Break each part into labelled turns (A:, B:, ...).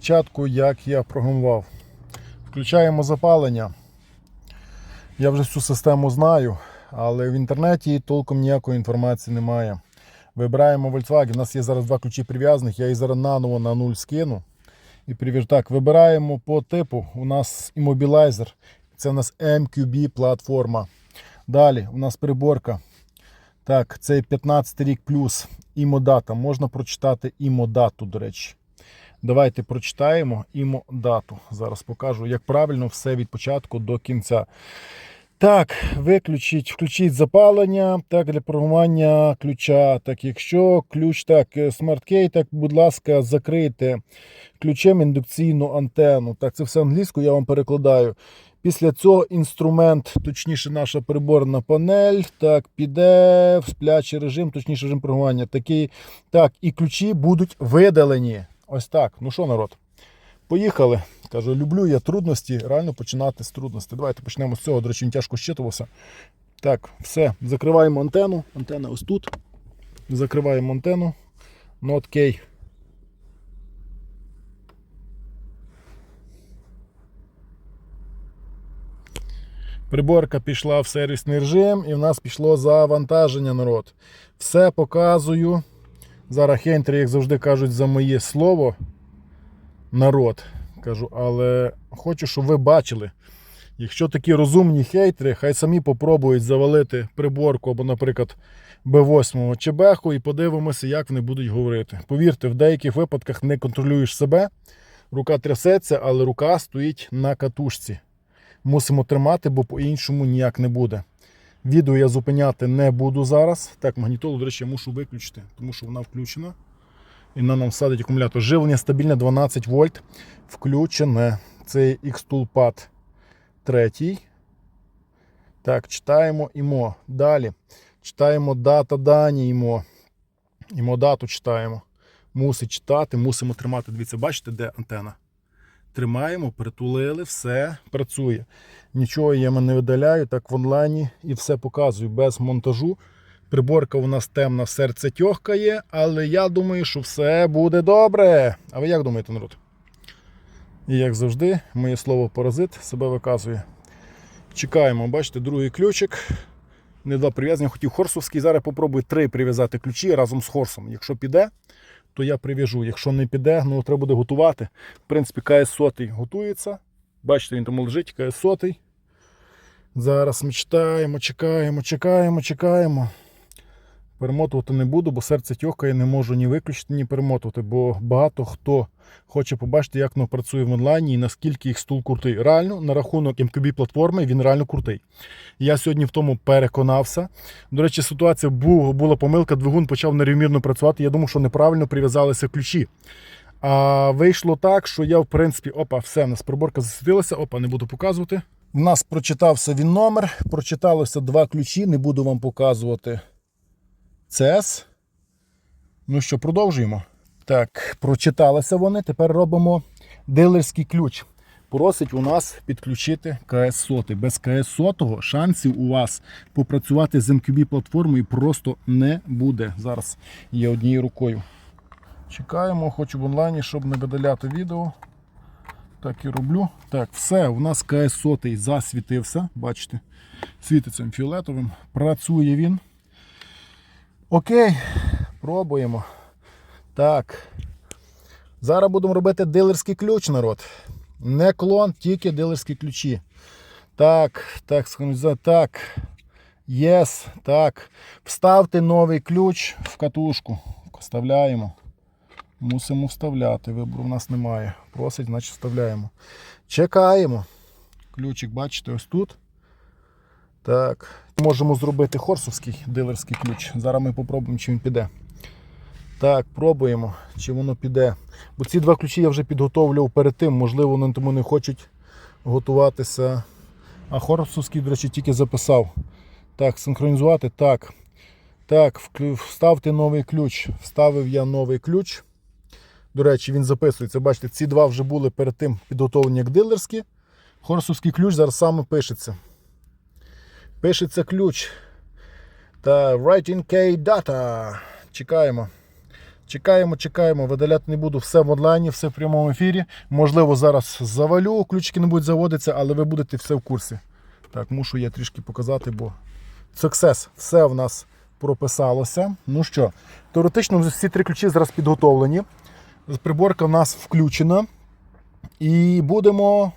A: Спочатку, як я програмував. Включаємо запалення. Я вже всю систему знаю, але в інтернеті толком ніякої інформації немає. Вибираємо Volkswagen. У нас є зараз два ключі прив'язаних, я їх зараз наново на нуль скину. І привіж. Так, вибираємо по типу. У нас Immobilizer. Це у нас MQB платформа. Далі у нас приборка. Так, це 15 рік плюс. Імодата. Можна прочитати імодату, до речі. Давайте прочитаємо імо дату. Зараз покажу, як правильно все від початку до кінця. Так, виключіть, включіть запалення. Так, для програмування ключа. Так, якщо ключ так, Key, так, будь ласка, закрийте ключем індукційну антенну. Так, це все англійською, я вам перекладаю. Після цього інструмент, точніше, наша приборна панель, так, піде в сплячий режим, точніше режим програмування. Такий, так, і ключі будуть видалені. Ось так. Ну що, народ? Поїхали. Кажу, люблю я трудності, реально починати з трудностей. Давайте почнемо з цього. До речі, він тяжко щитувався. Так, все. Закриваємо антенну. Антенна ось тут. Закриваємо антенну. Not K. Приборка пішла в сервісний режим і в нас пішло завантаження народ. Все показую. Зараз хейнтери, як завжди кажуть, за моє слово народ. Кажу, але хочу, щоб ви бачили. Якщо такі розумні хейтери, хай самі попробують завалити приборку або, наприклад, B8 чи Беху і подивимося, як вони будуть говорити. Повірте, в деяких випадках не контролюєш себе, рука трясеться, але рука стоїть на катушці. Мусимо тримати, бо по-іншому ніяк не буде. Відео я зупиняти не буду зараз. Так, магнітолу, до речі, я мушу виключити, тому що вона включена. І вона нам всадить акумулятор. Живлення стабільне 12 вольт. Включене. Це X-Toolpad третій. Так, читаємо ІМО. Далі. Читаємо дата дані ІМО. ІМО дату читаємо. Мусить читати, мусимо тримати. Дивіться, бачите, де антена? Тримаємо, притулили, все працює. Нічого я не видаляю, так в онлайні і все показую без монтажу. Приборка у нас темна, серце тьохкає, але я думаю, що все буде добре. А ви як думаєте, народ? І як завжди, моє слово паразит себе виказує. Чекаємо, бачите, другий ключик. Не два прив'язання, хотів хорсовський. Зараз попробую три прив'язати ключі разом з хорсом. Якщо піде, то я прив'яжу. Якщо не піде, ну треба буде готувати. В принципі, КС сотий готується. Бачите, він там лежить, КС сотий. Зараз ми читаємо, чекаємо, чекаємо, чекаємо. Перемотувати не буду, бо серце тьохкає, не можу ні виключити, ні перемотувати, бо багато хто хоче побачити, як воно працює в онлайні і наскільки їх стул крутий. Реально, на рахунок MQB платформи він реально крутий. Я сьогодні в тому переконався. До речі, ситуація була, помилка, двигун почав нерівмірно працювати. Я думав, що неправильно прив'язалися ключі. А вийшло так, що я, в принципі, опа, все, в нас приборка засвітилася, опа, не буду показувати. В нас прочитався він номер, прочиталося два ключі, не буду вам показувати. CES. Ну що, продовжуємо. Так, прочиталися вони. Тепер робимо дилерський ключ. Просить у нас підключити КС сотий. Без КС сотого шансів у вас попрацювати з MQB платформою просто не буде. Зараз є однією рукою. Чекаємо, хочу в онлайні, щоб не видаляти відео. Так і роблю. Так, все, у нас КС сотий засвітився. Бачите, світиться фіолетовим. Працює він. Окей, пробуємо. Так. Зараз будемо робити дилерський ключ, народ. Не клон, тільки дилерські ключі. Так, так. Так. Єс. Так. Вставте новий ключ в катушку. Вставляємо. Мусимо вставляти. Вибору в нас немає. Просить, значить вставляємо. Чекаємо. Ключик, бачите, ось тут. Так. Можемо зробити хорсовський дилерський ключ. Зараз ми попробуємо, чи він піде. Так, пробуємо, чи воно піде. Бо ці два ключі я вже підготовлював перед тим, можливо, вони тому не хочуть готуватися. А хорсовський, до речі, тільки записав. Так, синхронізувати. Так. Так, вставте новий ключ. Вставив я новий ключ. До речі, він записується. Бачите, ці два вже були перед тим підготовлені як дилерські. Хорсовський ключ зараз саме пишеться. Пишеться ключ. Та writing K data. Чекаємо. Чекаємо, чекаємо, видаляти не буду. Все в онлайні, все в прямому ефірі. Можливо, зараз завалю, ключики не будуть заводитися, але ви будете все в курсі. Так, мушу я трішки показати, бо Success, все в нас прописалося. Ну що, теоретично всі три ключі зараз підготовлені. Приборка в нас включена. І будемо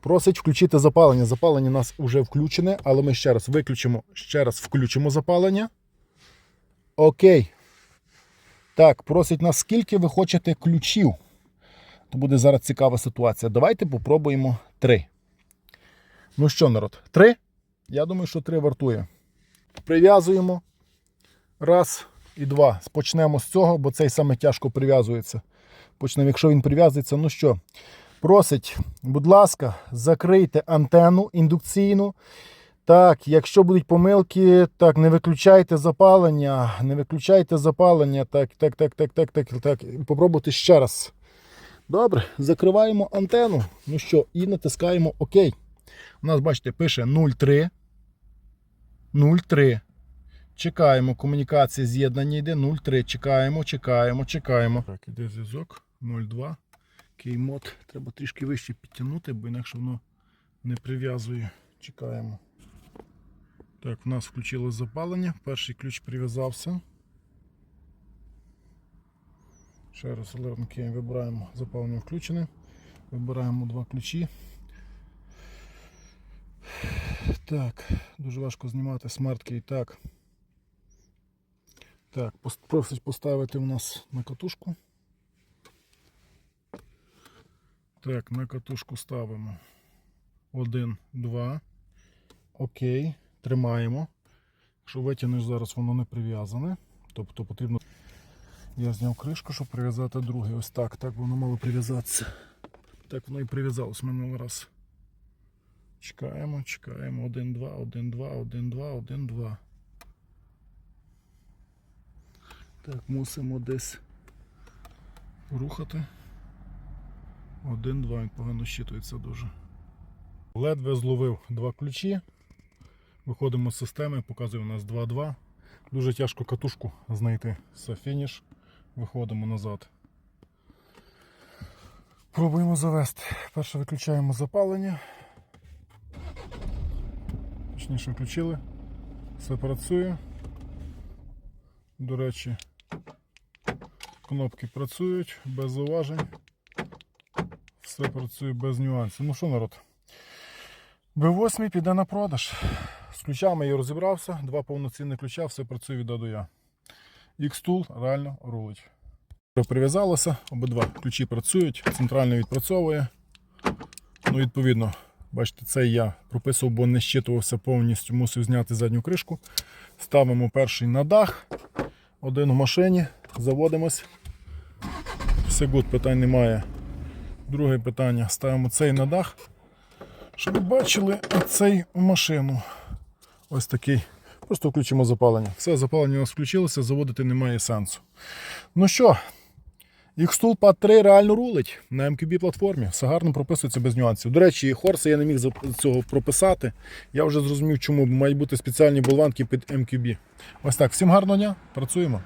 A: просить включити запалення. Запалення у нас вже включене, але ми ще раз виключимо, ще раз включимо запалення. Окей. Так, просить нас, скільки ви хочете ключів. То буде зараз цікава ситуація. Давайте попробуємо три. Ну що, народ, три? Я думаю, що три вартує. Прив'язуємо. Раз і два. Почнемо з цього, бо цей саме тяжко прив'язується. Почнемо, якщо він прив'язується, ну що, просить, будь ласка, закрийте антенну індукційну. Так, якщо будуть помилки, так, не виключайте запалення, не виключайте запалення. Так, так, так, так, так, так, так. Попробуйте ще раз. Добре, закриваємо антенну. Ну що, і натискаємо ОК. У нас, бачите, пише 03. 03. Чекаємо. Комунікація з'єднання йде 03. Чекаємо, чекаємо, чекаємо. Так, іде зв'язок 02. Кеймод. Треба трішки вище підтягнути, бо інакше воно не прив'язує. Чекаємо. Так, в нас включилось запалення. Перший ключ прив'язався. Ще раз Key вибираємо запалення включене. Вибираємо два ключі. Так, дуже важко знімати смарт-кей. Так. Так, просить поставити у нас на катушку. Так, на катушку ставимо. Один, два. Окей. Тримаємо. Якщо витягнеш зараз, воно не прив'язане. Тобто потрібно. Я зняв кришку, щоб прив'язати другий. Ось так. Так воно мало прив'язатися. Так воно і прив'язалось минулий раз. Чекаємо, чекаємо. 1, 2, 1, 2, 1, 2, 1, 2. Так, мусимо десь рухати. 1, 2, він погано щитується дуже. Ледве зловив два ключі. Виходимо з системи, показує у нас 2-2. Дуже тяжко катушку знайти. Все, фініш. Виходимо назад. Пробуємо завести. Перше виключаємо запалення. Точніше включили. Все працює. До речі, кнопки працюють без зауважень. Все працює без нюансів. Ну що, народ? Б8 піде на продаж. З ключами я розібрався, два повноцінних ключа, все працює від А Я. X-Tool реально рулить. Прив'язалося, обидва ключі працюють, центрально відпрацьовує. Ну, відповідно, бачите, це я прописував, бо не щитувався повністю, мусив зняти задню кришку. Ставимо перший на дах, один в машині, заводимось. Все гуд, питань немає. Друге питання. Ставимо цей на дах. Щоб бачили цей в машину. Ось такий. Просто включимо запалення. Все, запалення у нас включилося, заводити немає сенсу. Ну що, X-Tool Pad 3 реально рулить на MQB платформі. Все гарно прописується без нюансів. До речі, Хорса я не міг цього прописати. Я вже зрозумів, чому мають бути спеціальні болванки під MQB. Ось так. Всім гарного дня, працюємо.